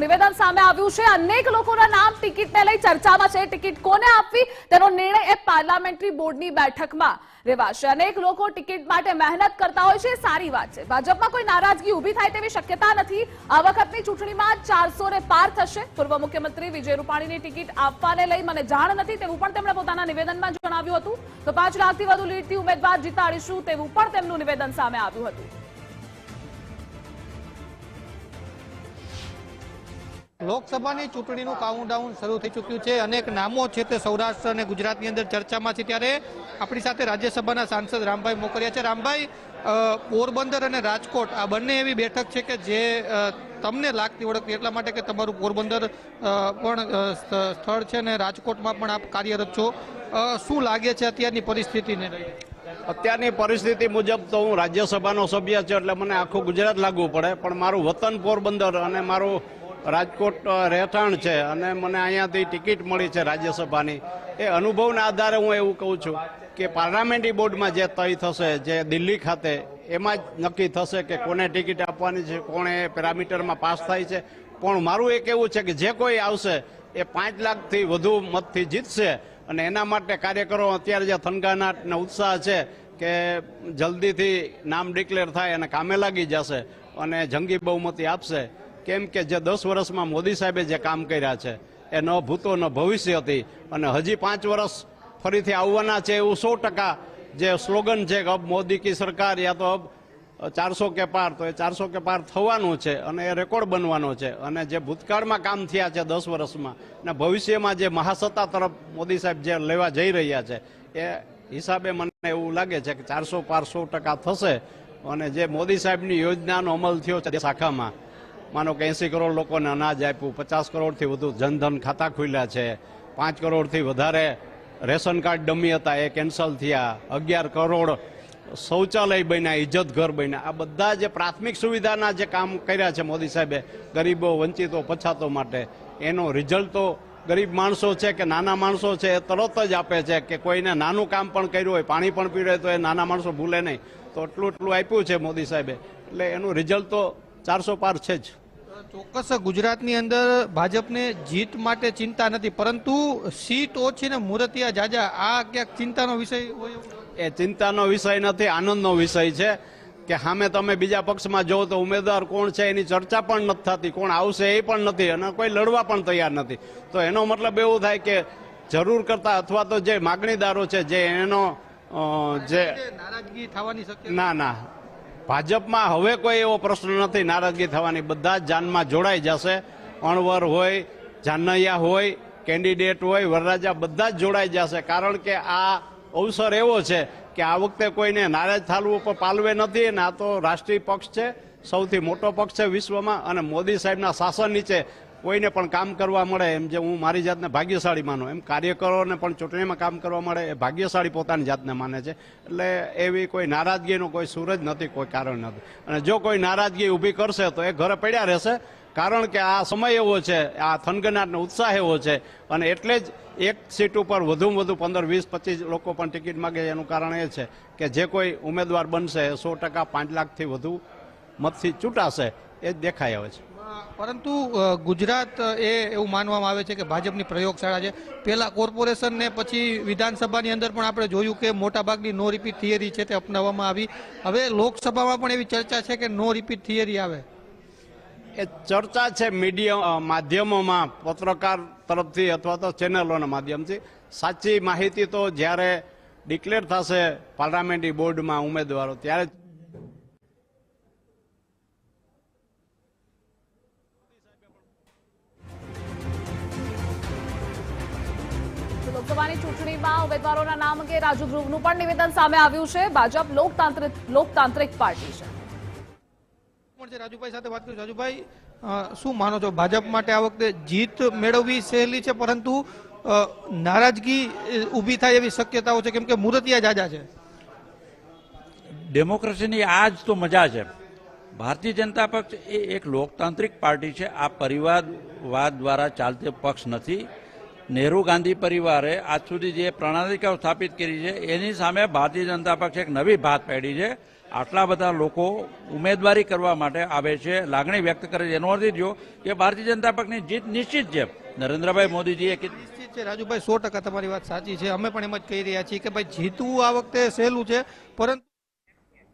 નિવેદન સામે આવ્યું છે. અનેક લોકોના નામ ટિકિટને લઈ ચર્ચામાં છે. ટિકિટ કોને આપવી? તેનો નિર્ણય એ પાર્લામેન્ટરી બોર્ડની બેઠકમાં લેવાશે અનેક લોકો ટિકિટ માટે મહેનત કરતા હોય છે. સારી વાત છે. ભાજપમાં કોઈ નારાજગી ઊભી થાય તેવી શક્યતા નથી. આ વખતની ચૂંટણીમાં ચારસો ને પાર થશે. પૂર્વ મુખ્યમંત્રી વિજય રૂપાણીની ટિકિટ આપવાને લઈ મને જાણ નથી તેવું પણ તેમણે પોતાના નિવેદનમાં જણાવ્યું હતું. તો પાંચ લાખથી વધુ લીડથી ઉમેદવાર જીતાડીશું તેવું પણ તેમનું નિવેદન સામે આવ્યું હતું. લોકસભાની ચૂંટણીનું કાઉન્ટડાઉન શરૂ થઈ ચૂક્યું છે. અનેક નામો છે તે સૌરાષ્ટ્ર અને ગુજરાતની અંદર ચર્ચામાં છે. ત્યારે આપણી સાથે રાજ્યસભાના સાંસદ રામભાઈ મોકરિયા છે. રામભાઈ પોરબંદર અને રાજકોટ આ બંને એવી બેઠક છે કે જે તમને લાગતી ઓળખતી એટલા માટે કે તમારું પોરબંદર પણ સ્થળ છે અને રાજકોટમાં પણ આપ કાર્યરત છો. શું લાગે છે અત્યારની પરિસ્થિતિને લઈને અત્યારની પરિસ્થિતિ મુજબ તો હું રાજ્યસભાનો સભ્ય છું એટલે મને આખું ગુજરાત લાગવું પડે. પણ મારું વતન પોરબંદર અને મારું રાજકોટ રહેઠાણ છે અને મને અહીંયાથી ટિકિટ મળી છે રાજ્યસભાની. એ અનુભવના આધારે હું એવું કહું છું કે પાર્લામેન્ટરી બોર્ડમાં જે તય થશે, જે દિલ્હી ખાતે, એમાં જ નક્કી થશે કે કોને ટિકિટ આપવાની છે, કોણે પેરામીટરમાં પાસ થાય છે. પણ મારું એક એવું છે કે જે કોઈ આવશે, એ પાંચ લાખથી વધુ મતથી જીતશે અને એના માટે કાર્યકરો અત્યારે જે થનગાનાટ ને ઉત્સાહ છે કે જલ્દીથી નામ ડિક્લેર થાય અને કામે લાગી જશે અને જંગી બહુમતી આપશે કેમ કે જે દસ વર્ષમાં મોદી સાહેબે જે કામ કર્યા છે એ ન ભૂતો ન ભવિષ્ય હતી. અને હજી પાંચ વર્ષ ફરીથી આવવાના છે એવું સો ટકા જે સ્લોગન છે કે અબ મોદી કી સરકાર યા તો અબ ચારસો કે પાર, તો એ ચારસો કે પાર થવાનું છે અને એ રેકોર્ડ બનવાનો છે. અને જે ભૂતકાળમાં કામ થયા છે દસ વર્ષમાં અને ભવિષ્યમાં જે મહાસત્તા તરફ મોદી સાહેબ જે લેવા જઈ રહ્યા છે, એ હિસાબે મને એવું લાગે છે કે ચારસો પાર સો ટકા થશે. અને જે મોદી સાહેબની યોજનાનો અમલ થયો છે શાખામાં માનો કે એંસી કરોડ લોકોને અનાજ આપ્યું, પચાસ કરોડથી વધુ જનધન ખાતા ખુલ્યા છે, પાંચ કરોડથી વધારે રેશન કાર્ડ ડમી હતા, એ કેન્સલ થયા, અગિયાર કરોડ શૌચાલય બન્યા ઇજ્જત ઘર બન્યા. આ બધા જે પ્રાથમિક સુવિધાના જે કામ કર્યા છે મોદી સાહેબે, ગરીબો વંચિતો, પછાતો માટે, એનો રિઝલ્ટ તો ગરીબ માણસો છે કે નાના માણસો છે, એ તરત જ આપે છે કે કોઈને નાનું કામ પણ કર્યું હોય, પાણી પણ પીડે તો એ નાના માણસો ભૂલે નહીં. તો એટલું એટલું આપ્યું છે મોદી સાહેબે. એટલે એનું રિઝલ્ટ તો ચારસો પાર છે જ. ચોક્કસ ગુજરાતની અંદર ભાજપને જીત માટે ચિંતા નથી પરંતુ સીટ ઓછી ને મુરતિયા જાજા આ ક્યાંક ચિંતાનો વિષય હોય એ ચિંતાનો વિષય નથી આનંદનો વિષય છે કે સામે તમે બીજા પક્ષમાં જો તો ઉમેદવાર કોણ છે એની ચર્ચા પણ નથી થતી કોણ આવશે એ પણ નથી અને કોઈ લડવા પણ તૈયાર નથી. તો એનો મતલબ એવું થાય કે જરૂર કરતા અથવા તો જે માગણીદારો છે જે એનો જે નારાજગી થવાની ના ના. ભાજપમાં હવે કોઈ એવો પ્રશ્ન નથી. નારાજગી થવાની બધા જ જાનમાં જોડાઈ જશે. અણવર હોય, જાનૈયા હોય, કેન્ડિડેટ હોય, વરરાજા બધા જ જોડાઈ જશે. કારણ કે આ અવસર એવો છે કે આ વખતે કોઈને નારાજ થાલવું પણ પાલવે નથી અને આ તો રાષ્ટ્રીય પક્ષ છે, સૌથી મોટો પક્ષ છે વિશ્વમાં અને મોદી સાહેબના શાસન નીચે કોઈને પણ કામ કરવા મળે એમ જે હું મારી જાતને ભાગ્યશાળી માનું, એમ કાર્યકરોને પણ ચૂંટણીમાં કામ કરવા મળે એ ભાગ્યશાળી પોતાની જાતને માને છે. એટલે એવી કોઈ નારાજગીનો કોઈ સૂરજ નથી, કોઈ કારણ નથી. અને જો કોઈ નારાજગી ઊભી કરશે તો એ ઘરે પડ્યા રહેશે. કારણ કે આ સમય એવો છે, આ થનગનાટનો ઉત્સાહ એવો છે. અને એટલે જ એક સીટ ઉપર વધુમાં વધુ પંદર, વીસ, પચીસ લોકો પણ ટિકિટ માગે એનું કારણ એ છે કે જે કોઈ ઉમેદવાર બનશે સો ટકા પાંચ લાખથી વધુ મતથી ચૂંટાશે એ જ દેખાય આવે છે. પરંતુ ગુજરાત એ એવું માનવામાં આવે છે કે ભાજપની પ્રયોગશાળા છે. પહેલા કોર્પોરેશન ને પછી વિધાનસભાની અંદર પણ આપણે જોયું કે મોટાભાગની નો રિપીટ થિયરી છે તે અપનાવવામાં આવી. હવે લોકસભામાં પણ એવી ચર્ચા છે કે નો રિપીટ થિયરી આવે. એ ચર્ચા છે મીડિયા માધ્યમોમાં, પત્રકાર તરફથી અથવા તો ચેનલોના માધ્યમથી. સાચી માહિતી તો જ્યારે ડિક્લેર થશે પાર્લામેન્ટરી બોર્ડમાં ઉમેદવારો, ત્યારે લોકસભાની ચૂંટણીમાં ઉમેદવારોના નામ અંગે રાજુ ધ્રુવનું પણ નિવેદન સામે આવ્યું છે. ભાજપ લોકતાંત્રિક લોકતાંત્રિક પાર્ટી છે. પણ છે? રાજુભાઈ સાથે વાત કરીશું રાજુભાઈ શું માનો છો? ભાજપ માટે આ વખતે જીત મેળવવી સહેલી છે પરંતુ નારાજગી ઊભી થાય એવી શક્યતાઓ છે? કેમ કે મુરતિયા જાજા છે. ડેમોક્રેસીની આ જ તો મજા છે. ભારતીય જનતા પક્ષ એ એક લોકતાંત્રિક પાર્ટી છે. આ પરિવારવાદ દ્વારા ચાલતો પક્ષ નથી. નહેરુ ગાંધી પરિવારે આજ સુધી જે પ્રણાલિકાઓ સ્થાપિત કરી છે, એની સામે ભારતીય જનતા પક્ષ એક નવી ભાત પાડી છે. આટલા બધા લોકો ઉમેદવારી કરવા માટે આવે છે. લાગણી વ્યક્ત કરે છે. એનો અર્થ એ કે ભારતીય જનતા પક્ષની જીત નિશ્ચિત છે. નરેન્દ્રભાઈ મોદીજીએ નિશ્ચિત છે. રાજુભાઈ, સો ટકા તમારી વાત સાચી છે. અમે પણ એમ જ કહી રહ્યા છીએ કે ભાઈ જીતવું આ વખતે સહેલું છે. પરંતુ